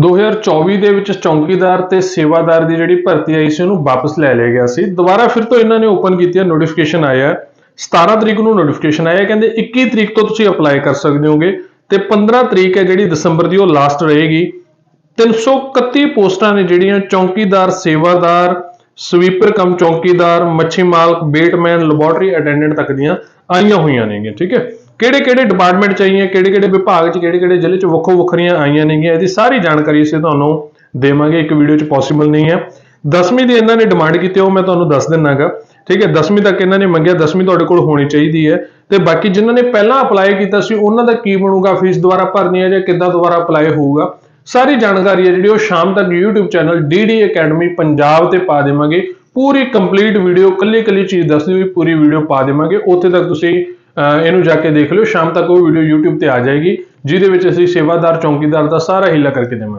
2024 ਦੇ ਵਿੱਚ ਚੌਂਕੀਦਾਰ ਤੇ ਸੇਵਾਦਾਰ ਦੀ ਜਿਹੜੀ ਭਰਤੀ ਆਈ ਸੀ, ਉਹਨੂੰ ਵਾਪਸ ਲੈ ਲਿਆ ਗਿਆ ਸੀ। ਦੁਬਾਰਾ ਫਿਰ ਤੋਂ ਇਹਨਾਂ ਨੇ ਓਪਨ ਕੀਤੀ ਹੈ ਨੋਟੀਫਿਕੇਸ਼ਨ ਆਇਆ ਹੈ। 17 ਤਰੀਕ ਨੂੰ ਨੋਟੀਫਿਕੇਸ਼ਨ ਆਇਆ ਕਹਿੰਦੇ 21 ਤਰੀਕ ਤੋਂ ਤੁਸੀਂ ਅਪਲਾਈ ਕਰ ਸਕਦੇ ਹੋਗੇ ਤੇ 15 ਤਰੀਕ ਹੈ ਜਿਹੜੀ ਦਸੰਬਰ ਦੀ ਉਹ ਲਾਸਟ ਰਹੇਗੀ। 331 ਪੋਸਟਾਂ ਨੇ ਜਿਹੜੀਆਂ ਚੌਂਕੀਦਾਰ, ਸੇਵਾਦਾਰ ਸਵੀਪਰ ਕਮ ਚੌਂਕੀਦਾਰ, ਮੱਛੀ ਮਾਲਕ ਬੇਟਮੈਨ ਲੈਬੋਰਟਰੀ ਅਟੈਂਡੈਂਟ ਤੱਕ ਦੀਆਂ ਆਈਆਂ ਹੋਈਆਂ ਨੇਗੀਆਂ, ਠੀਕ ਹੈ? ਕਿਹੜੇ ਕਿਹੜੇ ਡਿਪਾਰਟਮੈਂਟ ਚ ਆਈਆਂ, ਕਿਹੜੇ ਕਿਹੜੇ ਵਿਭਾਗ ਚ, ਕਿਹੜੇ ਕਿਹੜੇ ਜ਼ਿਲ੍ਹੇ ਚ ਵੱਖੋ ਵੱਖਰੀਆਂ ਆਈਆਂ ਨੇਗੀਆਂ, ਇਹਦੀ ਸਾਰੀ ਜਾਣਕਾਰੀ ਅਸੀਂ ਤੁਹਾਨੂੰ ਦੇਵਾਂਗੇ, ਇੱਕ ਵੀਡੀਓ ਚ ਪੋਸੀਬਲ ਨਹੀਂ ਹੈ। 10ਵੀਂ ਦੀ ਇਹਨਾਂ ਨੇ ਡਿਮਾਂਡ ਕੀਤੀ, ਉਹ ਮੈਂ ਤੁਹਾਨੂੰ ਦੱਸ ਦਿੰਨਾਗਾ। ਠੀਕ ਹੈ 10ਵੀਂ ਤੱਕ ਇਹਨਾਂ ਨੇ ਮੰਗਿਆ 10ਵੀਂ ਤੁਹਾਡੇ ਕੋਲ ਹੋਣੀ ਚਾਹੀਦੀ ਹੈ। ਤੇ ਬਾਕੀ ਜਿਨ੍ਹਾਂ ਨੇ ਪਹਿਲਾਂ ਅਪਲਾਈ ਕੀਤਾ ਸੀ, ਉਹਨਾਂ ਦਾ ਕੀ ਬਣੂਗਾ ਫੀਸ ਦੁਬਾਰਾ ਭਰਨੀ ਹੈ ਜਾਂ ਕਿੱਦਾਂ ਦੁਬਾਰਾ ਅਪਲਾਈ ਹੋਊਗਾ, ਸਾਰੀ ਜਾਣਕਾਰੀ ਹੈ ਜਿਹੜੀ ਉਹ ਸ਼ਾਮ ਤੱਕ YouTube channel DD academy Punjab ਤੇ ਪਾ ਦੇਵਾਂਗੇ। ਪੂਰੀ ਕੰਪਲੀਟ ਵੀਡੀਓ ਕੱਲੀ ਕੱਲੀ ਚੀਜ਼ ਦੱਸਦੀ ਹੋਈ ਪੂਰੀ ਵੀਡੀਓ ਪਾ ਦੇਵਾਂਗੇ। ਉੱਥੇ ਤੱਕ ਤੁਸੀਂ ਇਹਨੂੰ ਜਾ ਕੇ ਦੇਖ ਲਿਓ, ਸ਼ਾਮ ਤੱਕ ਉਹ ਵੀਡੀਓ YouTube ਤੇ ਆ ਜਾਏਗੀ, ਜਿਹਦੇ ਵਿੱਚ ਅਸੀਂ ਸੇਵਾਦਾਰ, ਚੌਂਕੀਦਾਰ ਦਾ ਸਾਰਾ ਹੀਲਾ ਕਰਕੇ ਦੇਵਾਂਗੇ।